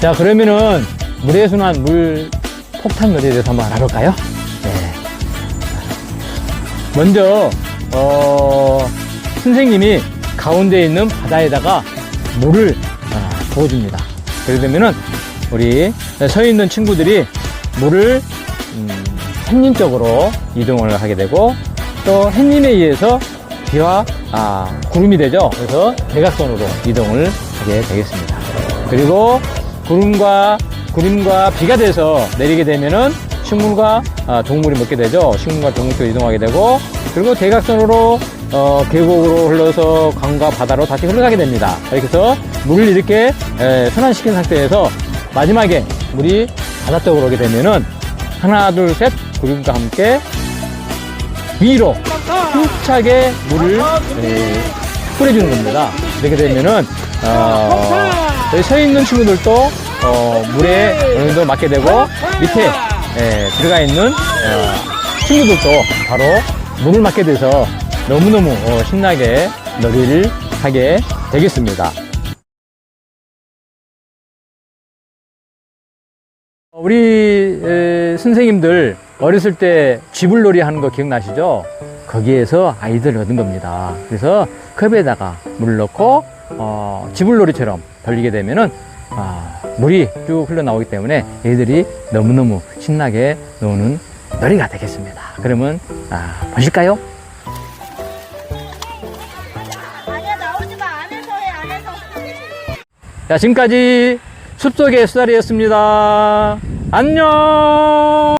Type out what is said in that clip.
자, 그러면은 물의 순환, 물 폭탄 놀이에 대해서 한번 알아볼까요? 네. 먼저, 어, 선생님이 가운데 있는 바다에다가 물을 아, 부어줍니다. 그러게 되면은 우리 서 있는 친구들이 물을 음, 햇님 쪽으로 이동을 하게 되고 또 햇님에 의해서 비와 아, 구름이 되죠. 그래서 대각선으로 이동을 하게 되겠습니다. 그리고 구름과 구름과 비가 돼서 내리게 되면은 식물과 아, 동물이 먹게 되죠. 식물과 동물도 이동하게 되고 그리고 대각선으로 어, 계곡으로 흘러서 강과 바다로 다시 흘러가게 됩니다. 이렇게 해서 물을 이렇게 에, 순환시킨 상태에서 마지막에 물이 바다 쪽으로 오게 되면은 하나 둘 셋 구름과 함께 위로 힘차게 물을 에, 뿌려주는 겁니다. 이렇게 되면은 어, 여기 서 있는 친구들도 어, 물에 어느 정도 맞게 되고 밑에 에, 들어가 있는 어, 친구들도 바로 물을 맞게 돼서 너무너무 어, 신나게 놀이를 하게 되겠습니다. 우리 에, 선생님들 어렸을 때 쥐불놀이 하는 거 기억나시죠? 거기에서 아이들 얻은 겁니다. 그래서 컵에다가 물을 넣고 어, 쥐불놀이처럼 돌리게 되면은 아, 물이 쭉 흘러나오기 때문에 애들이 너무너무 신나게 노는 놀이가 되겠습니다. 그러면 아, 보실까요? 자, 지금까지 숲속의 수다리였습니다. 안녕!